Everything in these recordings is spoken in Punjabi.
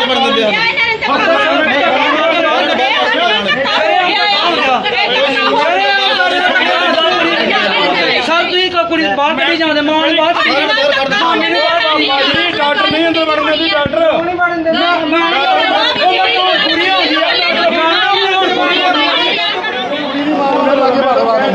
ਵੜਨ ਦਿੰਦੇ ਆ ਸਰ ਤੁਸੀਂ ਕੋ ਕੁੜੀ ਬਾਹਰ ਕੱਢੀ ਜਾਂਦੇ ਮਾਂ ਨੂੰ ਬਾਹਰ ਕੱਢੀ ਜਾਂਦੇ। ਡਾਕਟਰ ਨਹੀਂ ਅੰਦਰ ਵੜਨ ਦਿੰਦੀ ਡਾਕਟਰ ਲਾਗੇ ਬਾਹਰ ਬਾਹਰ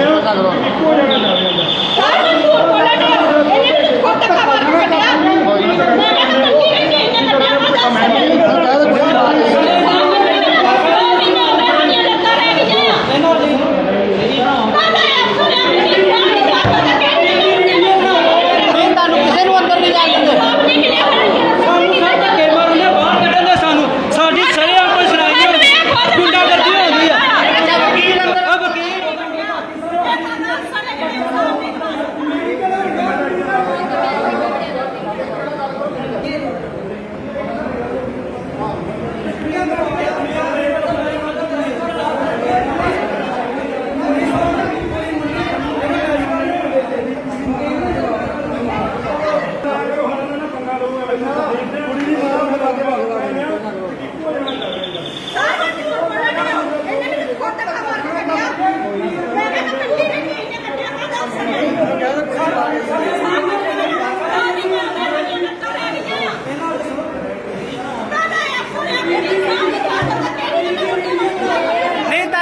ਤੁਹਾਨੂੰ ਕਿਸੇ ਨੂੰ ਅੰਦਰ ਨਹੀਂ ਜਾਣ ਦਿੰਦੇ ਸਾਨੂੰ ਸਰ ਧੱਕੇ ਮਾਰਦੇ ਬਾਹਰ ਕੱਢਣਗੇ ਸਾਨੂੰ ਸਾਡੀ ਸਰੇ ਆ ਕੋਈ ਸੁਣਾਈ ਨਹੀਂ ਹੁੰਦੀ ਗੁੰਡਾਗਰਦੀ ਹੋ ਗਈ ਆ ਆ ਵਕੀਲ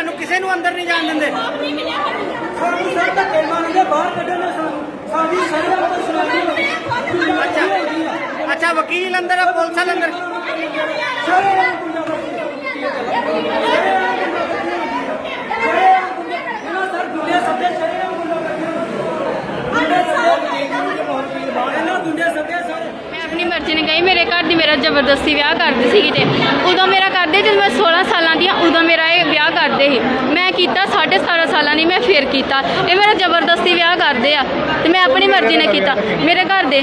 ਨਹੀਂ ਕਿਸੇ ਨੂੰ ਅੰਦਰ ਨਹੀਂ ਜਾਣ ਦਿੰਦੇ। ਸਾਨੂੰ ਸਰ ਧੱਕੇ ਮਾਰਦੇ ਬਾਹਰ ਕੱਢਣਗੇ ਸਾਨੂੰ ਸਾਡੀ ਸਰੇ ਆ ਅੱਛਾ। ਅੱਛਾ, ਵਕੀਲ ਅੰਦਰ ਆ, ਪੁਲਿਸ ਅੰਦਰ? ਸਰ ਗੁੰਡੇ ਸੱਦੇ ਸਰੇ ਆ ਇਹਨਾਂ ਗੁੰਡੇ ਸੱਦੇ ਸਾਰੇ ਮੈਂ ਆਪਣੀ ਮਰਜ਼ੀ ਨਾਲ ਗਈ ਮੇਰੇ ਮੇਰਾ ਜ਼ਬਰਦਸਤੀ ਵਿਆਹ ਕਰਦੇ ਸੀਗੇ ਤੇ ਉਦੋਂ ਮੇਰਾ ਕਰਦੇ ਜਦੋਂ ਮੈਂ 16 ਸਾਲਾਂ ਦੀ ਆ ਉਦੋਂ ਮੇਰਾ ਇਹ ਵਿਆਹ ਕਰਦੇ ਸੀ। ਮੈਂ ਕੀਤਾ 17.5 ਸਾਲਾਂ ਦੀ ਮੈਂ ਫੇਰ ਕੀਤਾ। ਇਹ ਮੇਰਾ ਜ਼ਬਰਦਸਤੀ ਵਿਆਹ ਕਰਦੇ ਆ ਤੇ ਮੈਂ ਆਪਣੀ ਮਰਜ਼ੀ ਨਾਲ ਕੀਤਾ। ਮੇਰੇ ਘਰ ਦੇ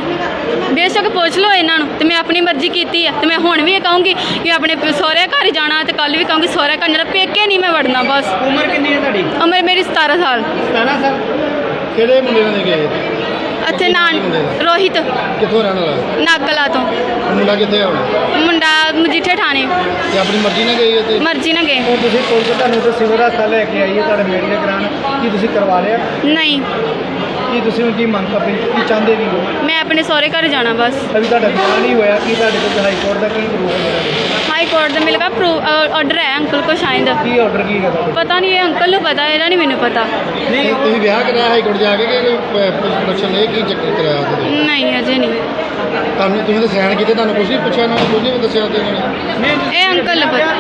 ਬੇਸ਼ੱਕ ਪੁੱਛ ਲਓ ਇਹਨਾਂ ਨੂੰ ਤੇ ਮੈਂ ਆਪਣੀ ਮਰਜ਼ੀ ਕੀਤੀ ਆ। ਤੇ ਮੈਂ ਹੁਣ ਵੀ ਇਹ ਕਹੂੰਗੀ ਕਿ ਆਪਣੇ ਸਹੁਰੇ ਘਰ ਹੀ ਜਾਣਾ ਤੇ ਕੱਲ ਵੀ ਕਹੂੰਗੀ ਸਹੁਰੇ ਘਰ ਜਾਣਾ ਪੇਕੇ ਨਹੀਂ ਮੈਂ ਵੜਨਾ ਬਸ। ਉਮਰ ਕਿੰਨੀ ਹੈ ਤੁਹਾਡੀ? ਉਮਰ ਮੇਰੀ 17 ਸਾਲ। 17 ਸਾਲ। ਕਿਹੜੇ ਮੁੰਡੇ ਨਾਲ ਗਏ? ਇੱਥੇ ਨਾਨ ਰੋਹਿਤ। ਕਿੱਥੋਂ ਰਹਿਣ ਵਾਲਾ? ਨਾਗਲਾ ਤੋਂ। ਮੁੰਡਾ ਕਿੱਥੇ ਆ ਹੁਣ? ਮੁੰਡਾ ਮਜੀਠੇ ਠਾਣੇ ਤੇ ਆਪਣੀ ਮਰਜ਼ੀ ਨਾਲ ਗਈ ਹੈ ਤੇ ਮਰਜ਼ੀ ਨਾਲ ਗਏ। ਹੁਣ ਤੁਸੀਂ ਪੁਲਿਸ ਤੁਹਾਨੂੰ ਤੇ ਸਿਵਲ ਹਸਪਤਾਲ ਲੈ ਕੇ ਆਈ ਹੈ ਤੁਹਾਡੇ ਮੇਲੇ ਕਰਾਉਣ ਕੀ ਤੁਸੀਂ ਕਰਵਾ ਲਿਆ? ਨਹੀਂ। ਕੀ ਤੁਸੀਂ ਹੁਣ ਕੀ ਮੰਗ ਕਰਦੇ ਕੀ ਚਾਹੁੰਦੇ ਵੀ ਹੋ? ਮੈਂ ਆਪਣੇ ਸਹੁਰੇ ਘਰ ਜਾਣਾ ਬਸ। ਅਭੀ ਤੁਹਾਡਾ ਵਿਆਹ ਨਹੀਂ ਹੋਇਆ ਕੀ ਤੁਹਾਡੇ ਕੋਲ ਹਾਈ ਕੋਰਟ ਦਾ ਕੀ ਪ੍ਰੂਫ ਹੈ ਕੋਰਟ ਦਾ ਮਿਲਗਾ ਆਰਡਰ ਹੈ ਅੰਕਲ ਕੋ ਸ਼ਾਇਦ। ਕੀ ਆਰਡਰ ਕੀ ਹੈ ਤੁਹਾਡਾ ਪਤਾ ਨਹੀਂ ਇਹ ਅੰਕਲ ਨੂੰ ਪਤਾ ਇਹਦਾ ਨਹੀਂ ਮੈਨੂੰ ਪਤਾ। ਨਹੀਂ ਤੁਸੀਂ ਵਿਆਹ ਕਰਾਇਆ ਹਾਈ ਕੋਰਟ ਜਾ ਕੇ ਕਿ ਕੋਈ ਪ੍ਰੋਡਕਸ਼ਨ ਇਹ ਕੀ ਚੱਕਰ ਕਰਾਇਆ ਉਹਦੇ ਨਹੀਂ ਅਜੇ ਨਹੀਂ। ਤੁਹਾਨੂੰ ਤੁਸੀਂ ਤਾਂ ਸੈਨ ਕੀਤੇ ਤੁਹਾਨੂੰ ਕੁਝ ਨਹੀਂ ਪੁੱਛਿਆ ਨਾ ਕੁਝ ਨਹੀਂ ਦੱਸਿਆ ਉਹਦੇ ਨਾਲ? ਇਹ ਅੰਕਲ ਨੂੰ ਪਤਾ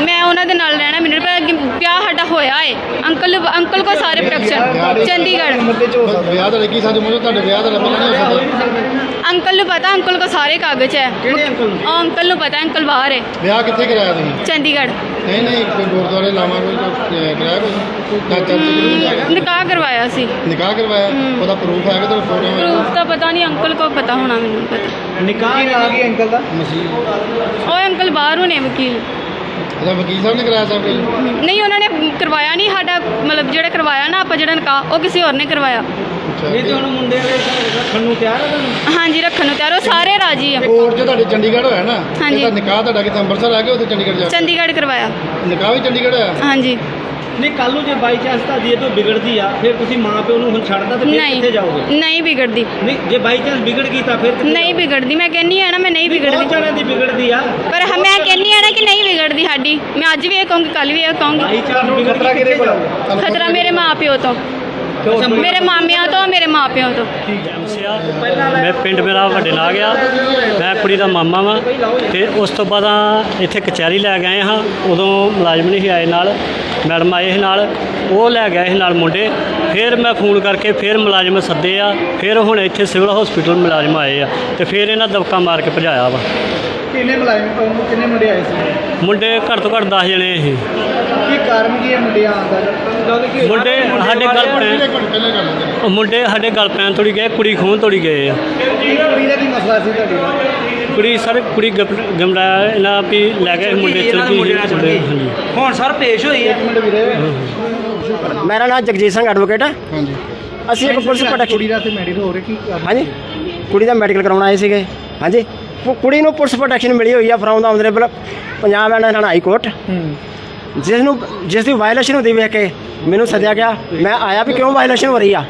ਮੈਂ ਉਹਨਾਂ ਦੇ ਨਾਲ ਰਹਿਣਾ ਮੈਨੂੰ ਨੀ ਪਤਾ ਕਿ ਵਿਆਹ ਸਾਡਾ ਹੋਇਆ ਏ ਅੰਕਲ ਨੂੰ- ਅੰਕਲ ਕੋ ਸਾਰੇ ਪ੍ਰੋਡਕਸ਼ਨ ਚੰਡੀਗੜ੍ਹ। ਉਮਰ ਦੇ ਚ ਹੋ ਸਕਦਾ ਵਿਆਹ ਤਾਂ ਲੱਗੀ ਸਾਡੇ ਮੂੰਹ ਤੁਹਾਡੇ ਵਿਆਹ ਦਾ ਲੱਭਣਾ ਨਹੀਂ ਹੋ ਸਕਦਾ। ਅੰਕਲ ਨੂੰ ਪਤਾ ਅੰਕਲ ਕੋ ਸਾਰੇ ਕਾਗਜ਼ ਹੈ। ਕਿਹੜੇ ਅੰਕਲ ਨੂੰ? ਉਹ ਅੰਕਲ ਨੂੰ ਪਤਾ ਅੰਕਲ ਬਾਹਰ ਹੈ। ਵਿਆਹ ਕਿੱਥੇ ਕਰਾਇਆ ਤੁਸੀਂ? ਚੰਡੀਗੜ੍ਹ। ਨਹੀਂ ਨਹੀਂ ਕੋਈ ਗੁਰਦੁਆਰੇ ਲਾਵਾਂ ਕੋਈ ਕੋਈ, ਅਹ, ਕਰਾਇਆ ਕੋਈ? ਨਾ ਚਰਚ ਕਿਤੇ ਜਾ ਕੇ ਨਿਕਾਹ ਕਰਵਾਇਆ ਸੀ। ਨਿਕਾਹ ਕਰਵਾਇਆ? ਹੂੰ। ਉਹਦਾ ਪ੍ਰੂਫ ਹੈ ਕਿ ਤੁਹਾਡੇ ਫੋਟੋ ਹੈ ਪ੍ਰੂਫ ਤਾਂ ਪਤਾ ਨਹੀਂ ਅੰਕਲ ਕੋ ਪਤਾ ਹੋਣਾ ਮੈਨੂੰ ਨੀ ਪਤਾ। ਨਿਕਾਹ ਨਾ ਕੀ ਅੰਕਲ ਦਾ? ਮਸੀਹ। ਉਹ ਅੰਕਲ ਬਾਹਰ ਹੋਣੇ ਵਕੀਲ। ਉਹਦਾ ਵਕੀਲ ਸਾਹਿਬ ਨੇ ਕਰਾਇਆ ਕੁਝ ਨਹੀਂ ਉਹਨਾਂ ਨੇ ਕਰਵਾਇਆ ਨਹੀਂ ਸਾਡਾ ਮਤਲਬ ਜਿਹੜਾ ਕਰਵਾਇਆ ਨਾ ਆਪਾਂ ਜਿਹੜਾ ਨਿਕਾਹ ਉਹ ਕਿਸੇ ਹੋਰ ਨੇ ਕਰਵਾਇਆ। ਨਹੀਂ ਤੇ ਹੁਣ ਮੁੰਡੇ ਦੇ ਰੱਖਣ ਨੂੰ ਤਿਆਰ ਹੈ ਤੁਹਾਨੂੰ? ਹਾਂਜੀ ਰੱਖਣ ਨੂੰ ਤਿਆਰ ਉਹ ਸਾਰੇ ਰਾਜੀ ਆ। ਕੋਰਟ ਜੋ ਤੁਹਾਡੇ ਚੰਡੀਗੜ੍ਹ ਹੋਇਆ ਨਾ ਹਾਂਜੀ। ਇਹਦਾ ਨਿਕਾਹ ਤੁਹਾਡਾ ਕਿਤੇ ਅੰਮ੍ਰਿਤਸਰ ਆ ਗਿਆ ਉੱਥੇ ਚੰਡੀਗੜ੍ਹ ਜਾ ਚੰਡੀਗੜ੍ਹ ਕਰਵਾਇਆ। ਨਿਕਾਹ ਵੀ ਚੰਡੀਗੜ੍ਹ ਹੋਇਆ? ਹਾਂਜੀ। ਨਹੀਂ ਕੱਲ ਨੂੰ ਜੇ ਬਾਈ ਚਾਂਸ ਤੁਹਾਡੀ ਇਹ ਤੋਂ ਵਿਗੜਦੀ ਆ ਫਿਰ ਤੁਸੀਂ ਮਾਂ ਪਿਓ ਨੂੰ ਹੁਣ ਛੱਡਦਾ ਤੇ ਫਿਰ ਕਿੱਥੇ ਜਾਓਗੇ? ਨਹੀਂ ਨਹੀਂ ਵਿਗੜਦੀ। ਨਹੀਂ ਜੇ ਬਾਈ ਚਾਂਸ ਵਿਗੜ ਗਈ ਤਾਂ ਫਿਰ ਕਿੱਥੇ ਨਹੀਂ ਵਿਗੜਦੀ ਮੈਂ ਕਹਿੰਨੀ ਆ ਨਾ ਮੈਂ ਨਹੀਂ ਬਹੁਤ ਵਿਗੜਦੀ। ਜਣਿਆਂ ਦੀ ਵਿਗੜਦੀ ਆ। ਪਰ ਹ- ਮੈਂ ਕਹਿੰਨੀ ਆ ਨਾ ਕਿ ਨਹੀਂ ਵਿਗੜਦੀ ਸਾਡੀ। ਮੈਂ ਅੱਜ ਵੀ ਇਹ ਕਹੂੰਗੀ ਕੱਲ ਵੀ ਇਹ ਕਹੂੰਗੀ। ਬਾਈ ਚਾਂਸ ਵਿਗੜਦਾ ਕਿਹਦੇ ਕੋਲ? ਖਤਰਾ ਮੇਰੇ ਮਾਪਿਓ ਤੋਂ। ਮੇਰੇ ਮਾਮਿਆਂ ਤੋਂ ਮੇਰੇ ਮਾਪਿਆਂ ਤੋਂ? ਮੈਂ ਪਿੰਡ ਮੇਰਾ ਵੱਡੇ ਲਾ ਗਿਆ। ਮੈਂ ਕੁੜੀ ਦਾ ਮਾਮਾ ਵਾਂ। ਤੇ ਉਸ ਤੋਂ ਬਾਅਦ ਇੱਥੇ ਕਚਹਿਰੀ ਲੈ ਗਏ ਹਾਂ। ਉਦੋਂ ਮੁਲਾਜ਼ਮ ਨਹੀਂ ਸੀ ਆਏ ਨਾਲ। ਮੈਡਮ ਆਏ ਸੀ ਨਾਲ। ਉਹ ਲੈ ਗਏ ਸੀ ਨਾਲ ਮੁੰਡੇ। ਫਿਰ ਮੈਂ ਫੋਨ ਕਰਕੇ ਫਿਰ ਮੁਲਾਜ਼ਮ ਸੱਦੇ ਆ। ਫਿਰ ਹੁਣ ਇੱਥੇ ਸਿਵਲ ਹਸਪੀਟਲ ਮੁਲਾਜ਼ਮ ਆਏ ਆ। ਤੇ ਫਿਰ ਇਹਨਾਂ ਦਬਕਾ ਮਾਰ ਕੇ ਭਜਾਇਆ ਵਾ। ਕਿੰਨੇ ਮੁਲਾਜ਼ਮ ਕਿੰਨੇ ਮੁੰਡੇ ਆਏ ਸੀ? ਮੁੰਡੇ ਘੱਟ ਤੋਂ ਘੱਟ 10 ਜਣੇ ਸੀ ਕੀ ਕਾਰਨ ਕੀ ਹੈ ਮੁੰਡੇ ਆਉਣ ਦਾ ਗੱਲ ਕੀ ਮੁੰਡੇ ਸਾਡੇ ਗੱਲ ਪੈਣ ਉਹ ਮੁੰਡੇ ਸਾਡੇ ਗੱਲ ਪੈਣ ਤੋੜੀ ਗਏ ਕੁੜੀ ਖੂਨ ਤੋੜੀ ਗਏ ਆ। ਕੀ ਕੁੜੀ ਦਾ ਕੀ ਮਸਲਾ ਸੀ ਤੁਹਾਡੀ? ਦਾ ਕੁੜੀ ਸਰ ਕੁੜੀ ਗਮੜਾ ਇਹਨਾਂ ਵੀ ਲੈ ਗਏ ਮੁੰਡੇ ਚਲ ਮੁੰਡੇ ਹਾਂਜੀ। ਹੁਣ ਸਰ ਪੇਸ਼ ਹੋਈ ਹੈ। ਇੱਕ ਮਿੰਟ ਵੀਰੇ। ਮੇਰਾ ਨਾਮ ਜਗਜੀਤ ਸਿੰਘ ਐਡਵੋਕੇਟ ਹੈ ਹਾਂਜੀ। ਅਸੀਂ ਇੱਕ ਪੁਲਿਸ ਪ੍ਰੋਟੈਕਸ਼ਨ ਕੁੜੀ ਦਾ ਤੇ ਮੈਰਿਜ ਹੋ ਰਹੀ ਕੀ ਹਾਂਜੀ। ਕੁੜੀ ਦਾ ਮੈਡੀਕਲ ਕਰਾਉਣ ਆਏ ਸੀਗੇ। ਹਾਂਜੀ। ਕੁੜੀ ਨੂੰ ਪੁਲਿਸ ਪ੍ਰੋਟੈਕਸ਼ਨ ਮਿਲੀ ਹੋਈ ਆ from the honourable Punjab and Haryana high court ਜਿਸ ਨੂੰ ਜਿਸ ਦੀ ਵਾਇਲੇਸ਼ਨ ਹੁੰਦੀ ਵੇਖ ਕੇ ਮੈਨੂੰ ਸੱਦਿਆ ਗਿਆ ਮੈਂ ਆਇਆ ਵੀ ਕਿਉਂ ਵਾਇਲੇਸ਼ਨ ਹੋ ਰਹੀ ਆ?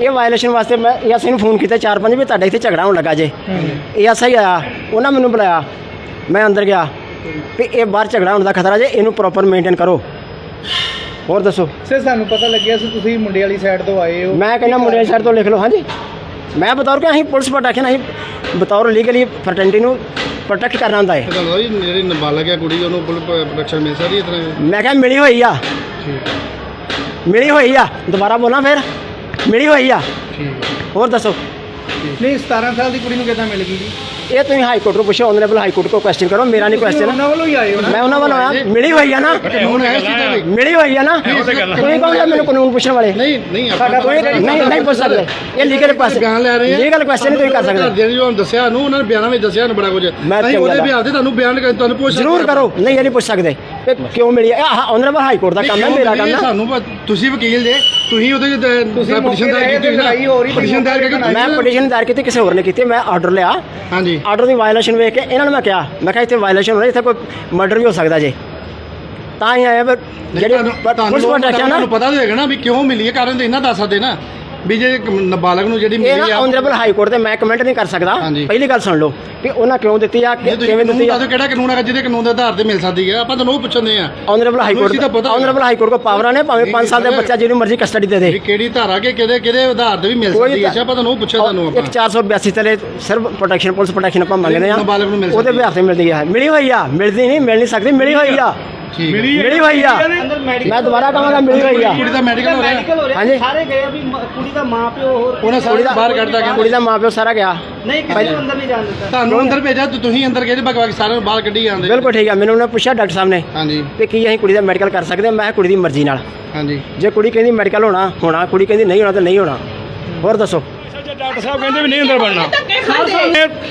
ਇਹ ਵਾਇਲੇਸ਼ਨ ਵਾਸਤੇ ਮੈਂ ਏਐਸਆਈ ਨੂੰ ਫੋਨ ਕੀਤਾ ਚਾਰ ਪੰਜ ਵੀ ਤੁਹਾਡੇ ਇੱਥੇ ਝਗੜਾ ਹੋਣ ਲੱਗਾ ਜੇ। ਏਐਸਆਈ ਆਇਆ ਉਹਨਾਂ ਮੈਨੂੰ ਬੁਲਾਇਆ ਮੈਂ ਅੰਦਰ ਗਿਆ ਵੀ ਇਹ ਬਾਹਰ ਝਗੜਾ ਹੋਣ ਦਾ ਖਤਰਾ ਜੇ ਇਹਨੂੰ ਪ੍ਰੋਪਰ ਮੇਨਟੇਨ ਕਰੋ। ਹੋਰ ਦੱਸੋ? ਸਰ ਸਾਨੂੰ ਪਤਾ ਲੱਗਿਆ ਸੀ ਤੁਸੀਂ ਮੁੰਡੇ ਵਾਲੀ ਸਾਈਡ ਤੋਂ ਆਏ ਹੋ। ਮੈਂ ਕਹਿੰਦਾ ਮੁੰਡੇ ਸਾਈਡ ਤੋਂ ਲਿਖ ਲਓ ਹਾਂਜੀ। ਮੈਂ ਬਤੌਰ ਕਿ ਅਸੀਂ ਪੁਲਿਸ ਪ੍ਰੋਟੈਕਸ਼ਨ ਅਸੀਂ ਬਤੌਰ ਲੀਗਲੀ ਫਰਟੈਂਟੀ ਨੂੰ ਪ੍ਰੋਟੈਕਟ ਕਰਨਾ ਹੁੰਦਾ ਹੈ। ਤੁਹਾਨੂੰ ਜੀ ਜਿਹੜੀ ਨਾਬਾਲਗ ਹੈ ਕੁੜੀ ਉਹਨੂੰ ਪੁਲਿਸ ਪ੍ਰੋਟੈਕਸ਼ਨ ਮਿਲ ਸਕਦੀ ਹੈ ਇਸ ਤਰ੍ਹਾਂ? ਮੈਂ ਕਿਹਾ ਮਿਲੀ ਹੋਈ ਆ। ਮਿਲੀ ਹੋਈ ਆ। ਦੁਬਾਰਾ ਬੋਲਾਂ ਫਿਰ। ਮਿਲੀ ਹੋਈ ਆ। ਠੀਕ ਹੈ। ਹੋਰ ਦੱਸੋ। ਨਹੀਂ 17 ਸਾਲ ਦੀ ਕੁੜੀ ਨੂੰ ਕਿੱਦਾਂ ਮਿਲ ਗਈ ਜੀ? ਇਹ ਤੁਸੀਂ ਹਾਈ ਕੋਰਟ ਨੂੰ ਪੁੱਛੋ ਆਨਰੇਬਲ ਹਾਈ ਕੋਰਟ ਕੋ ਕੁਐਸਚਨ ਕਰੋ ਮੇਰਾ ਨਹੀਂ ਕੁਐਸਚਨ ਵੱਲੋਂ ਹੀ ਆਏ ਹੋ ਮੈਂ ਉਹਨਾਂ ਵੱਲੋਂ ਆਇਆ ਮਿਲੀ ਹੋਈ ਆ ਨਾ? ਕਾਨੂੰਨ ਹੈ ਇਸ ਚੀਜ਼ ਦਾ ਵੀ ਮਿਲੀ ਹੋਈ ਆ ਨਾ? ਤੁਸੀਂ ਜੇ ਮੈਨੂੰ ਕਾਨੂੰਨ ਪੁੱਛਣ ਵਾਲੇ। ਨਹੀਂ ਨਹੀਂ ਕੋਈ ਨਹੀਂ ਨਹੀਂ ਪੁੱਛ ਸਕਦੇ। ਇਹ ਲੀਗਲ ਕੁਐਸਚਨ ਬਿਆਨ ਲੈ ਰਹੇ ਆ। ਲੀਗਲ ਕੁਐਸਚਨ ਤੁਸੀਂ ਕਰ ਸਕਦੇ। ਜਿਹੜੇ ਜੋ ਦੱਸਿਆ ਨੂੰ ਉਹਨਾਂ ਨੇ ਬਿਆਨਾਂ ਵਿੱਚ ਦੱਸਿਆ ਨੂੰ ਬੜਾ ਕੁਝ। ਮੈਂ ਉਹਦੇ। ਬਿਆਨ ਤੇ ਤੁਹਾਨੂੰ ਬਿਆਨ ਕਰ- ਤੁਹਾਨੂੰ ਪੁੱਛ ਜ਼ਰੂਰ ਕਰੋ। ਨਹੀਂ ਇਹ ਨਹੀਂ ਪੁੱਛ ਸਕਦੇ। ਕਿ ਕਿਉਂ ਮਿਲੀ? ਆ ਆਨਰੇਬਲ ਹਾਈ ਕੋਰਟ ਦਾ ਕੰਮ ਹੈ ਮੇਰਾ ਕੰਮ ਹੈ ਸਾਨੂੰ ਪ- ਤੁਸੀਂ ਵਕੀਲ ਜੇ ਤੁਸੀਂ ਉਹਦੇ ਚ ਪਟੀਸ਼ਨ ਦਾਇਰ ਕੀਤੀ ਲੜਾਈ ਹੋ ਰਹੀ ਪਟੀਸ਼ਨ ਦਾਇਰ ਕਰਕੇ ਮੈਂ ਪਟੀਸ਼ਨ ਦਾਇਰ ਕੀਤੀ ਕਿਸੇ ਹੋਰ ਨੇ ਕੀਤੀ ਮੈਂ ਆਰਡਰ ਲਿਆ। ਹਾਂਜੀ। ਆਰਡਰ ਦੀ ਵਾਇਲੇਸ਼ਨ ਵੇਖ ਕੇ ਇਹਨਾਂ ਨੂੰ ਮੈਂ ਕਿਹਾ ਮੈਂ ਕਿਹਾ ਇੱਥੇ ਵਾਇਲੇਸ਼ਨ ਹੋ ਰਹੀ ਇੱਥੇ ਕੋਈ ਮਰਡਰ ਵੀ ਹੋ ਸਕਦਾ ਜੇ। ਤਾਂ ਹੀ ਆਇਆ ਪਰ ਜਿਹੜੇ ਤੁਹਾਨੂੰ ਪੁਲਿਸ ਪ੍ਰੋਟੈਕਸ਼ਨ ਨਾ ਤੁਹਾਨੂੰ ਪਤਾ ਹੋਏਗਾ ਨਾ ਵੀ ਕਿਉਂ ਮਿਲੀ ਹੈ ਕਾਰਨ ਤੇ ਇਹਨਾਂ ਦੱਸ ਸਕਦੇ ਨਾ। ਵੀ ਜੇ ਇੱਕ ਨਾਬਾਲਗ ਨੂੰ ਜਿਹੜੀ ਇਹ ਮਿਲੀ ਨਾ ਆ ਆਨਰੇਬਲ ਹਾਈ ਕੋਰਟ ਤੇ ਮੈਂ ਕਮੈਂਟ ਨਹੀਂ ਕਰ ਸਕਦਾ। ਹਾਂਜੀ। ਪਹਿਲੀ ਗੱਲ ਸੁਣ ਲਓ ਕਿ ਉਹਨਾਂ ਕਿਉਂ ਦਿੱਤੀ ਆ ਕਿ- ਤੁਸੀਂ ਕਿਵੇਂ ਦਿੱਤੀ ਆ? ਦੱਸੋ ਕਿਹੜਾ ਕਾਨੂੰਨ ਹੈਗਾ ਜਿਹਦੇ ਕਾਨੂੰਨ ਦੇ ਆਧਾਰ ਤੇ ਮਿਲ ਸਕਦੀ ਹੈ ਆਪਾਂ ਤੁਹਾਨੂੰ ਉਹ ਪੁੱਛਦੇ ਆ। ਆਨਰੇਬਲ ਹਾਈ ਦਾ ਕੋਰਟ ਪਤਾ ਆਨਰੇਬਲ ਹਾਈ ਕੋਰਟ ਕੋ ਪਾਵਰਾਂ ਨੇ ਭਾਵੇਂ 5 ਸਾਲ ਦੇ ਬੱਚਾ ਜਿਹਨੂੰ ਮਰਜ਼ੀ ਕਸਟਡੀ ਦੇ ਦੇ। ਵੀ ਕਿਹੜੀ ਧਾਰਾ ਕੇ ਕਿਹਦੇ ਕਿਹਦੇ ਆਧਾਰ ਤੇ ਵੀ ਮਿਲ ਕੋਈ ਸਕਦੀ ਹੈ ਤਾਂ- ਆਪਾਂ ਤੁਹਾਨੂੰ ਉਹ ਪੁੱਛਿਆ ਤੁਹਾਨੂੰ ਇੱਕ ਆਪਾਂ 482 ਤਲੇ ਸਿਰਫ ਪ੍ਰੋਟੈਕਸ਼ਨ ਪੁਲਿਸ ਪ੍ਰੋਟੈਕਸ਼ਨ ਆਪਾਂ ਮੰਗਦੇ ਆ। ਨਾਬਾਲਗ ਨੂੰ ਮਿਲ ਉਹਦੇ ਸਕਦੀ ਹੈ। ਬਿਹਾਰ ਤੇ ਮਿਲਦੀ ਆ। ਮਿਲੀ ਹੋਈ ਆ? ਮਿਲਦੀ ਨਹੀਂ ਮਿਲ ਨਹੀਂ ਸਕਦੀ ਮਿਲੀ ਹੋਈ ਆ। ਠੀਕ ਹੈ। ਮਿਲੀ ਹੋਈ ਆ। ਮੈਂ ਦੁਬਾਰਾ ਕਹਾਂਗਾ ਮਿਲੀ ਹੋਈ ਆ। ਕੁੜੀ ਦਾ ਮੈਡੀਕਲ ਹੋ ਰਿਹਾ। ਮੈਡੀਕਲ ਹੋ ਰਿਹਾ। ਹਾਂਜੀ। ਸਾਰੇ ਗਏ ਆ ਵੀ ਮ- ਕੁੜੀ ਦਾ ਮਾਂ ਪਿਓ ਹੋਰ ਉਹਨਾਂ ਸਾਰੇ ਬਾਹਰ ਕੱਢਦਾ ਗਿਆ ਕੁੜੀ ਦਾ ਮਾਪਿਓ ਸਾਰਾ ਗਿਆ। ਨਹੀਂ ਕਿਸੇ ਨੂੰ ਅੰਦਰ ਨਹੀਂ ਜਾਣ ਦਿੱਤਾ। ਤੁਹਾਨੂੰ ਅੰਦਰ ਭੇਜਿਆ ਤੇ ਤੁਸੀਂ ਅੰਦਰ ਗਏ ਤੇ ਬਾਕੀ ਸਾਰਿਆਂ ਨੂੰ ਬਾਹਰ ਕੱਢੀ ਜਾਂਦੇ। ਬਿਲਕੁਲ ਠੀਕ ਆ ਮੈਨੂੰ ਉਹਨੇ ਪੁੱਛਿਆ ਡਾਕਟਰ ਸਾਹਿਬ ਨੇ ਹਾਂਜੀ। ਕਿ ਕੀ ਅਸੀਂ ਕੁੜੀ ਦਾ ਮੈਡੀਕਲ ਕਰ ਸਕਦੇ ਹਾਂ ਮੈਂ ਕਿਹਾ ਕੁੜੀ ਦੀ ਮਰਜ਼ੀ ਨਾਲ। ਹਾਂਜੀ। ਜੇ ਕੁੜੀ ਕਹਿੰਦੀ ਮੈਡੀਕਲ ਹੋਣਾ ਹੋਣਾ ਕੁੜੀ ਕਹਿੰਦੀ ਨਹੀਂ ਹੋਣਾ ਤਾਂ ਨਹੀਂ ਹੋਣਾ। ਹੋਰ ਦੱਸੋ। ਜੇ ਡਾਕਟਰ ਸਾਹਿਬ ਕਹਿੰਦੇ ਵੀ ਨਹੀਂ ਅੰਦਰ ਵੜਨਾ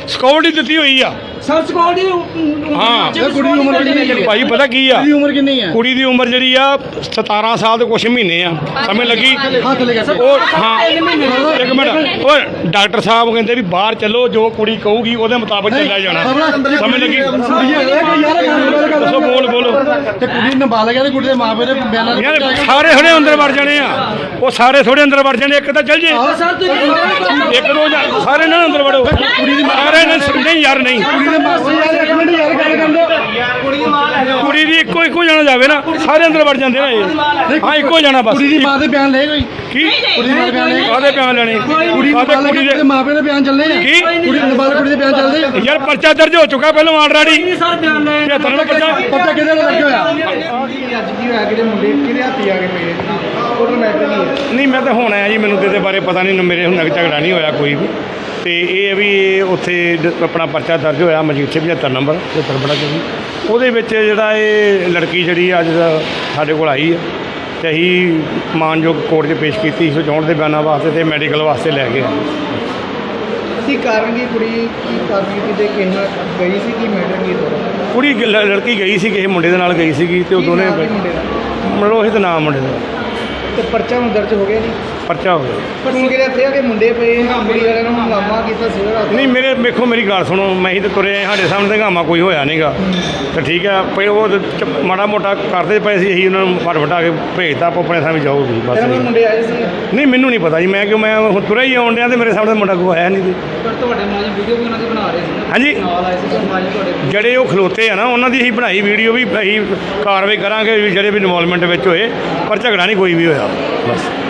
ਸਿਕਿਉਰਿਟੀ ਦਿੱਤੀ ਹੋਈ ਆ। ਸਰ ਸਕੋਲ ਦੀ ਹਾਂ। ਇਹ ਕੁੜੀ ਦੀ ਉਮਰ ਕਿੰਨੀ ਹੈ ਭਾਈ ਪਤਾ ਕੀ ਆ? ਕੁੜੀ ਦੀ ਉਮਰ ਕਿੰਨੀ ਹੈ? ਕੁੜੀ ਦੀ ਉਮਰ ਜਿਹੜੀ ਆ 17 ਸਾਲ ਤੇ ਕੁਛ ਮਹੀਨੇ ਆ। ਸਮਝ ਲੱਗੀ। ਹੱਥ ਲੈ ਕੇ ਉਹ ਹਾਂ। ਇੱਕ ਮਿੰਟ। ਉਹ ਡਾਕਟਰ ਸਾਹਿਬ ਕਹਿੰਦੇ ਵੀ ਬਾਹਰ ਚੱਲੋ ਜੋ ਕੁੜੀ ਕਹੂਗੀ ਉਹਦੇ ਮੁਤਾਬਕ ਚੱਲਿਆ ਜਾਣਾ। ਸਮਝ ਲੱਗੀ। ਦੱਸੋ ਬੋਲ ਬੋਲੋ। ਤੇ ਕੁੜੀ ਨਾਬਾਲਗ ਹੈ ਤੇ ਕੁੜੀ ਦੇ ਮਾਪੇ ਦੇ ਬਿਆਨਾਂ ਦੇ ਯਾਰ ਸਾਰੇ ਥੋੜੇ ਅੰਦਰ ਵੜ ਜਾਣੇ ਆ। ਉਹ ਸਾਰੇ ਥੋੜੇ ਅੰਦਰ ਵੜ ਜਾਣੇ ਇੱਕ ਤਾਂ ਚੱਲ ਜੇ। ਇੱਕ ਦੋ ਸਾਰੇ ਨਾ ਅੰਦਰ ਵੜੋ। ਕੁੜੀ ਦੀ ਸਾਰੇ ਨੇ ਨਹੀਂ ਯਾਰ ਨਹੀਂ। ਕੁੜੀ ਦੇ ਮਾਸੀ ਯਾਰ ਇੱਕ ਮਿੰਟ ਯਾਰ ਗੱਲ ਕਰਦੇ ਕੁੜੀ ਦੀ ਇੱਕੋ ਇੱਕੋ ਜਾਣਾ ਜਾਵੇ ਨਾ ਸਾਰੇ ਅੰਦਰ ਵੜ ਜਾਂਦੇ ਨੇ ਇਹ। ਹਾਂ ਇੱਕੋ ਜਾਣਾ ਬਸ। ਕੁੜੀ ਦੀ ਮਾਂ ਦੇ ਬਿਆਨ ਲੈ ਕੋਈ? ਕੀ? ਕੁੜੀ ਦੇ ਬਿਆਨ ਲੈ ਕਾਹਦੇ ਪਿਆਨ ਲੈਣੇ? ਕੁੜੀ ਕਾਹਦੇ ਦੇ ਦੇ ਮਾਪੇ ਦੇ ਬਿਆਨ ਚੱਲਦੇ ਆ? ਕੀ? ਕੁੜੀ ਨਾਬਾਲਗ ਕੁੜੀ ਦੇ ਬਿਆਨ ਚੱਲਦੇ ਆ? ਯਾਰ ਪਰਚਾ ਦਰਜ ਹੋ ਚੁੱਕਾ ਪਹਿਲਾਂ ਆਲਰੇਡੀ ਸਰ ਬਿਆਨ ਲੈ। 73 ਨੂੰ ਪਰਚਾ ਪਤਾ ਕਿਹਦੇ ਨਾਲ ਲੱਗਿਆ ਹੋਇਆ? ਅੱਜ ਕੀ ਹੋਇਆ ਕਿਹੜੇ ਮੁੰਡੇ ਕਿਹਦੇ ਹੱਥੀ ਆ ਕੇ ਪਏ ਨਹੀਂ ਮੈਂ ਤਾਂ ਹੁਣ ਆਇਆ ਜੀ ਮੈਨੂੰ ਤੇ ਇਹਦੇ ਬਾਰੇ ਪਤਾ ਨਹੀਂ ਮੇਰੇ ਹੁਣ ਤੱਕ ਝਗੜਾ ਨਹੀਂ ਹੋਇਆ ਕੋਈ ਵੀ। ਤੇ ਇਹ ਹੈ ਵੀ ਇਹ ਉੱਥੇ ਡ- ਆਪਣਾ ਪਰਚਾ ਦਰਜ ਹੋਇਆ ਮਜੀਠੇ 75 ਨੰਬਰ 75 ਬੜਾ ਜੀ। ਉਹਦੇ ਵਿੱਚ ਜਿਹੜਾ ਇਹ ਲੜਕੀ ਜਿਹੜੀ ਅੱਜ ਦਾ ਸਾਡੇ ਕੋਲ ਆਈ ਹੈ ਤੇ ਅਸੀਂ ਮਾਨਯੋਗ ਕੋਰਟ 'ਚ ਪੇਸ਼ ਕੀਤੀ ਸੀ ਚੋਣ ਦੇ ਬਿਆਨਾਂ ਵਾਸਤੇ ਤੇ ਮੈਡੀਕਲ ਵਾਸਤੇ ਲੈ ਗਏ। ਕੀ ਕਾਰਨ ਕੀ ਕੁੜੀ ਕੀ ਕਾਰਨ ਕੀ ਤੇ ਕਿਸੇ ਨਾਲ ਗਈ ਸੀ ਕੀ ਮੈਟਰ ਕੀ ਤੁਹਾਡਾ ਕੁੜੀ ਗ- ਲ- ਲੜਕੀ ਗਈ ਸੀ ਕਿਸੇ ਮੁੰਡੇ ਦੇ ਨਾਲ ਗਈ ਸੀਗੀ ਤੇ ਉਹ ਦੋਨੇ ਮੁੰਡੇ ਦਾ? ਮਨੋਹਿਤ ਨਾਮ ਮੁੰਡੇ ਦਾ। ਤੇ ਪਰਚਾ ਹੁਣ ਦਰਜ ਹੋ ਗਿਆ ਜੀ। ਪਰਚਾ ਹੋ ਗਿਆ। ਪਰ ਹੁਣ ਕਿਹੜੇ ਇੱਥੇ ਆ ਕਿ ਮੁੰਡੇ ਪਏ ਕੁੜੀ ਵਾਲਿਆਂ ਨੂੰ ਹੰਗਾਮਾ ਕੀਤਾ ਸਿਵਲ ਨਹੀਂ ਮੇਰੇ ਵੇਖੋ ਮੇਰੀ ਗੱਲ ਸੁਣੋ ਮੈਂ ਹੀ ਤਾਂ ਤੁਰੇ ਆਏ, ਸਾਡੇ ਸਾਹਮਣੇ ਤਾਂ ਹੰਗਾਮਾ ਕੋਈ ਹੋਇਆ ਨਹੀਂਗਾ ਤੇ ਠੀਕ ਹੈ ਪਈ ਉਹ ਤੇ ਚ- ਮਾੜਾ ਮੋਟਾ ਕਰਦੇ ਪਏ ਸੀ ਅਸੀਂ ਉਹਨਾਂ ਨੂੰ ਫੜ ਫਟਾ ਕੇ ਭੇਜਤਾ ਆਪੋ ਆਪਣੇ ਸਾਹਮਣੇ ਜਾਓ ਤੁਸੀਂ ਬਸ ਮੁੰਡੇ ਆਏ ਸੀ ਨਹੀਂ ਮੈਨੂੰ ਨਹੀਂ ਪਤਾ ਜੀ ਮੈਂ ਕਿਉਂ ਮੈਂ ਹੁਣ ਤੁਰੇ ਹੀ ਆਉਣ ਡਿਆ ਤੇ ਮੇਰੇ ਸਾਹਮਣੇ ਮੁੰਡਾ ਕੋਈ ਆਇਆ ਨਹੀਂ ਪਰ ਤੁਹਾਡੇ ਮਾਜੀ ਵੀਡੀਓ ਵੀ ਉਹਨਾਂ ਦੀ ਬਣਾ ਰਹੇ ਸੀ। ਹਾਂਜੀ। ਜਿਹੜੇ ਉਹ ਖਲੋਤੇ ਆ ਨਾ, ਉਹਨਾਂ ਦੀ ਅਸੀਂ ਬਣਾਈ ਵੀਡੀਓ ਵੀ, ਅਸੀਂ ਕਾਰਵਾਈ ਕਰਾਂਗੇ ਵੀ ਜਿਹੜੇ ਵੀ ਇਨਵੋਲਵਮੈਂਟ ਵਿੱਚ ਹੋਏ, ਪਰ ਝਗੜਾ ਨਹੀਂ ਕੋਈ ਵੀ ਹੋਇਆ। ਬਸ।